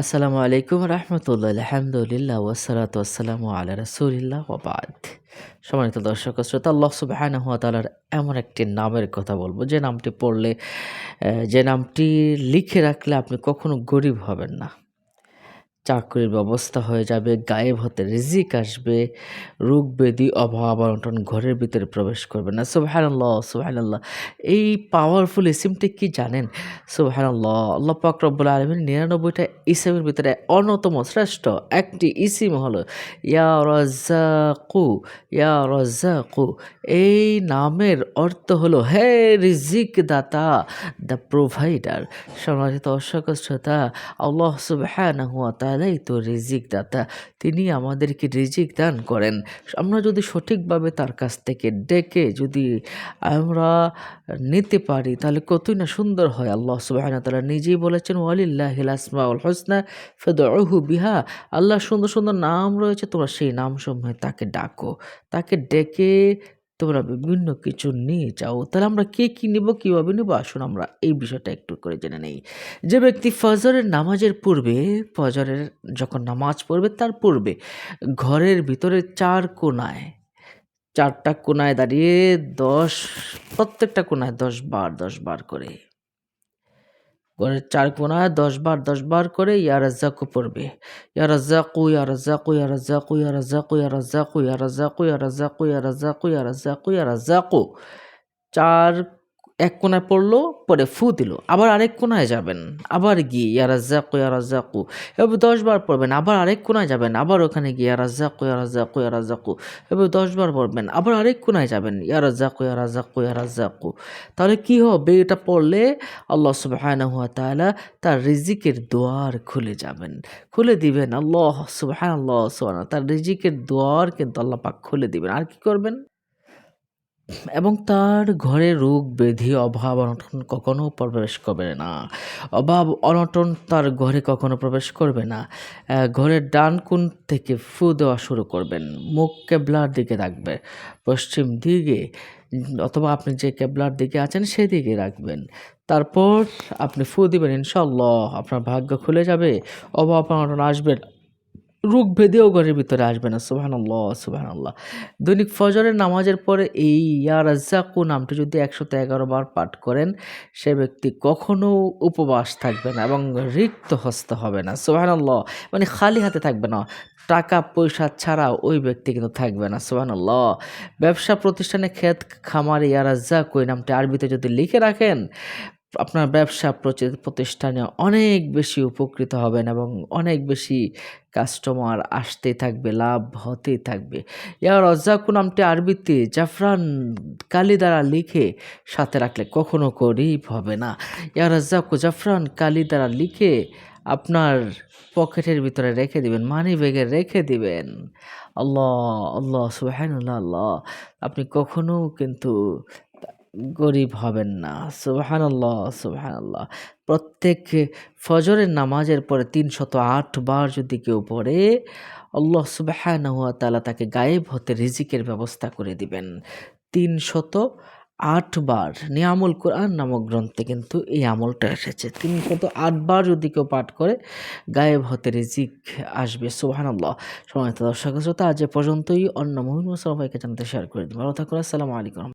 আসসালামু আলাইকুম রহমতুল্লাহ, আলহামদুলিল্লাহ ওসালাত আসসালামু আল্লাহ রসুলিল্লাহ ওবাদ সম্মানিত দর্শক শ্রোতা, আল্লাহ সুবাহান তালার এমন একটি নামের কথা বলব। যে নামটি পড়লে যে নামটি লিখে রাখলে আপনি কখনো গরিব হবেন না। চাকরির ব্যবস্থা হয়ে যাবে, গায়েব হতে রিজিক আসবে, রোগ ব্যাধি, অভাব অনটন ঘরের ভিতরে প্রবেশ করবে না। সুবহানাল্লাহ সুবহানাল্লাহ। এই পাওয়ারফুল ইসিমটি কি জানেন? সুবহানাল্লাহ, আল্লাহ পাক রব্বুল আলমিন নিরানব্বইটা ইসিমের ভিতরে অন্যতম শ্রেষ্ঠ একটি ইসিম হলো ইয়া রাজ্জাকু ইয়া রাজ্জাকু। এই নামের অর্থ হলো, হে রিজিক দাতা দ্য প্রোভাইডার সম্মানিত দর্শক শ্রোতা, আল্লাহ সুবহানাহু ওয়া তাআলাই তো রিজিক দাতা। তিনি আমাদেরকে রিজিক দান করেন। আমরা যদি সঠিকভাবে তার কাছ থেকে ডেকে যদি আমরা নিতে পারি, তাহলে কতই না সুন্দর হয় আল্লাহ সুবহানাহু ওয়া তাআলা নিজেই বলেছেন, ওয়ালিল্লাহিল আসমাউল হুসনা ফাদউহু বিহা। আল্লাহ সুন্দর সুন্দর নাম রয়েছে, তোমরা সেই নামসমূহে তাকে ডাকো। তাকে ডেকে তোমরা বিভিন্ন কিছু নিয়ে যাও। তাহলে আমরা কে কী নেব, কীভাবে নিব? আসুন আমরা এই বিষয়টা একটু করে জেনে নেই। যে ব্যক্তি ফজরের নামাজের পূর্বে, ফজরের যখন নামাজ পড়বে, তার পূর্বে ঘরের ভিতরে চার কোনায়, চারটা কোনায় দাঁড়িয়ে দশ, প্রত্যেকটা কোনায় দশ বার দশ বার করে ঘরের চার কোনায় দশ বার দশ বার করে ইয়ারাজ্জাকু পড়বে। ইয়ারাজ্জাকু ইয়ারাজ্জাকু ইয়ারাজ্জাকু ইয়ারাজ্জাকু ইয়ারাজ্জাকু ইয়ারাজ্জাকু ইয়ারাজ্জাকু ইয়ারাজ্জাকু ইয়ারাজ্জাকু ইয়ারাজ্জাকু চার এক কোনায় পড়ল, পরে ফু দিল। আবার আরেক কোনায় যাবেন। আবার গিয়ে ইয়ারাজ্জাকু ইয়ারাজ্জাকু এভাবে দশ বার পড়বেন। আবার আরেক কোনায় যাবেন। আবার ওখানে গিয়ে ইয়ারাজ্জাকু ইয়ারাজ্জাকু ইয়ারাজ্জাকু এভাবে দশ বার পড়বেন। আবার আরেক কোনায় যাবেন। ইয়ারাজ্জাকু ইয়ারাজ্জাকু ইয়ারাজ্জাকু তাহলে কি হবে? এটা পড়লে আল্লাহ সুবহানাহু ওয়া তাআলা তার রিজিকের দুয়ার খুলে যাবেন। খুলে দিবেন। আল্লাহ সুবহানাল্লাহ সুবহানাল্লাহ। তার রিজিকের দুয়ার কিন্তু আল্লাহ পাক খুলে দিবেন। আর কি করবেন? এবং তার ঘরে রোগ ব্যাধি, অভাব, অনটন কখনো প্রবেশ করবে না। অভাব, অনটন তার ঘরে কখনো প্রবেশ করবে না। ঘরের ডান কোণ থেকে ফু দেওয়া শুরু করবেন। মুখ কেবলার দিকে রাখবে। পশ্চিম দিকে, অথবা আপনি যে কেবলার দিকে আছেন সেদিকে রাখবেন। তারপর আপনি ফু দিবেন ইনশাল্লাহ আপনার ভাগ্য খুলে যাবে, অভাব, অনটন আসবে না। রোগ ভেদেও ঘরের ভিতরে আসবে না সুবাহান আল্লাহ সুবাহান আল্লাহ দৈনিক ফজরের নামাজের পরে এই ইয়া রাজ্জাকু নামটি যদি একশত এগারো বার পাঠ করেন, সে ব্যক্তি কখনো উপবাস থাকবে না এবং রিক্ত হস্ত হবে না সুবাহান আল্লাহ মানে খালি হাতে থাকবে না, টাকা, পয়সা ছাড়া ওই ব্যক্তি কিন্তু থাকবে না সুবাহান আল্লাহ ব্যবসা প্রতিষ্ঠানে ক্ষেত খামার, ইয়া রাজ্জাকু নামটি আরবিতে যদি লিখে রাখেন আপনার ব্যবসা প্রতিষ্ঠানে অনেক বেশি উপকৃত হবেন এবং অনেক বেশি কাস্টমার আসতেই থাকবে, লাভ হতেই থাকবে। ইয়া রজ্জাকু নামটি আরবিতে জাফরান কালি দ্বারা লিখে সাথে রাখলে কখনো গরিব হবে না। ইয়া রজ্জাকু, জাফরান কালি দ্বারা লিখে আপনার পকেটের ভিতরে রেখে দিবেন মানি ব্যাগে রেখে দিবেন। আল্লাহ আল্লাহ, সুবাহানুল্লাহ, আল্লাহ। আপনি কখনো কিন্তু গরিব হবেন না। সুবহানাল্লাহ সুবহানাল্লাহ। প্রত্যেক ফজরের নামাজের পরে তিনশত আট বার যদি কেউ পড়ে, আল্লাহ সুবহানাহু ওয়া তালা তাকে গায়েব হতে রিজিকের ব্যবস্থা করে দিবেন। তিনশত আট বার নিয়ামুল কোরআন নামক গ্রন্থে কিন্তু এই আমলটা এসেছে। তিনশত আট বার যদি কেউ পাঠ করে, গায়েব হতে রিজিক আসবে। সুবহানাল্লাহ। সময় দর্শক, শ্রোতা, আজ পর্যন্তই। অন্য মহিম সবাইকে জানতে শেয়ার করে দিন। ভালো থাকুন। আসসালামু আলাইকুম।